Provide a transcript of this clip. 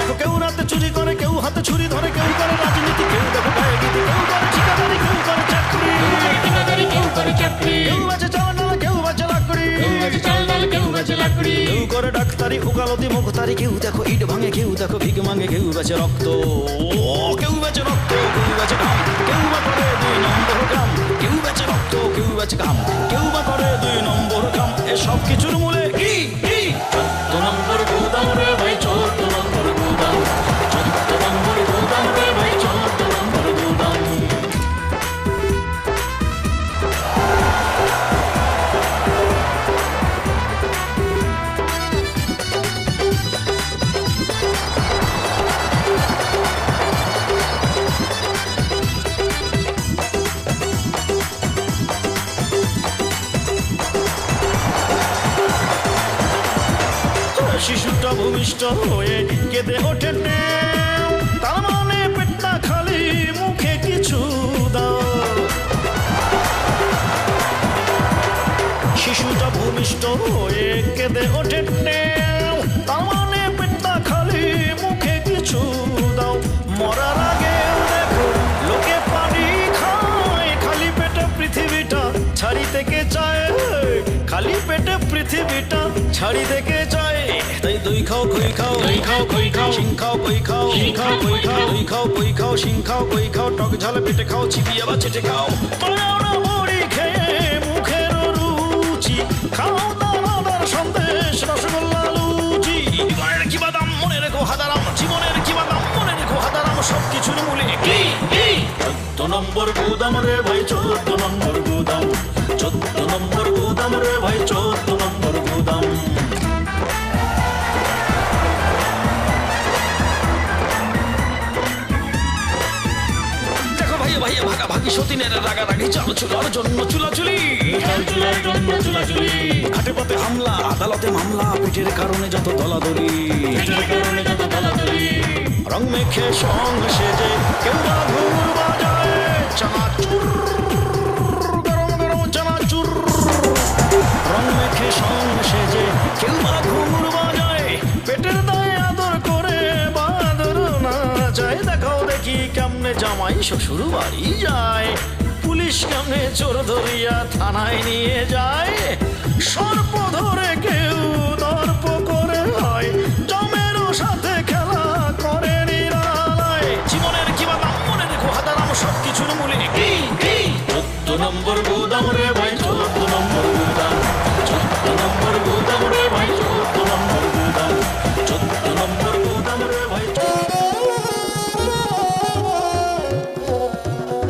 দেখো কেউ রাতে চুরি করে কেউ হাতে ছুরি ধরে কেউ করে রাজনীতি কেউ দেখো কেউ করে ঠিকাদারি কেউ করে চাকরি। কেউ করে চাকরি। কেউ বাজে চাল কেউ বাজে লাকড়ি। কেউ বেচে চাল ডাল কেউ বেচে লাকড়ি। কেউ করে ডাক্তারি উকালতি মুখতারি কেউ দেখো ইট ভাঙে কেউ দেখো ভিক মাঙে কেউ বেচে রক্ত। কেউ বেচে রক্ত কেউ বেচে ঘাম। কেউ বা করে দুই নম্বর কেউ বেচে রক্ত কেউ বেচে ঘাম। কেউ বা করে দুই নম্বর কাম এসব কিছুর মূলে ভূমিষ্ঠ হয়ে কেঁদে ওঠে নেও। তার মানে পেটটা খালি, মুখে কিছু দাও শিশুটা ভূমিষ্ঠ হয়ে কেঁদে ওঠে নেও। তার মানে পেটটা খালি, মুখে কিছু দাও মরার আগে দেখো, লোকে পানি খায় খালি পেটে পৃথিবীটা ছাড়ি থেকে চায় খালি পেটে পৃথিবীটা ছাড়ি থেকে চায় খাও খই খাও দই খাও, খই খাও। শিং খাও কই খাও শিং খাও, কই খাও। দই খাও কই খাও শিং খাও কই খাও টক ঝাল পেটে খাও চিবিয়ে বা চেটে খাও পাও না বড়ি খেয়ে মুখের রুচি খাও দানাদার সন্দেশ রসগোল্লা লুচি মনে কি বাদাম মনে রেখো হাদারাম জীবনের কি বাদাম মনে রেখো হাদারাম সব কিছুর মূলে কি কি চোদ্দ নম্বর গুদাম রে ভাই চোদ্দ নম্বর গুদাম চোদ্দ নম্বর গুদাম রে ভাই চোদ্দ ভাইয়া ভাগা ভাগি সতীনের জন্য চুলাচুলি চাল চুলার জন্য চুলাচুলি। ঘাটে পথে হামলা, আদালতে মামলা, পিঠের কারণে যত দলাদলি। রং কেউ ঘুর বাজায় রং মেখে সং সেজে কেউ পেটের দায়ে আদর করে বাদর না যায় দেখাও দেখি কেমনে জামাই শ্বশুর বাড়ি যায়। পুলিশ কামে চোর ধরিয়া থানায় নিয়ে যায়? সর্প ধরে কেউ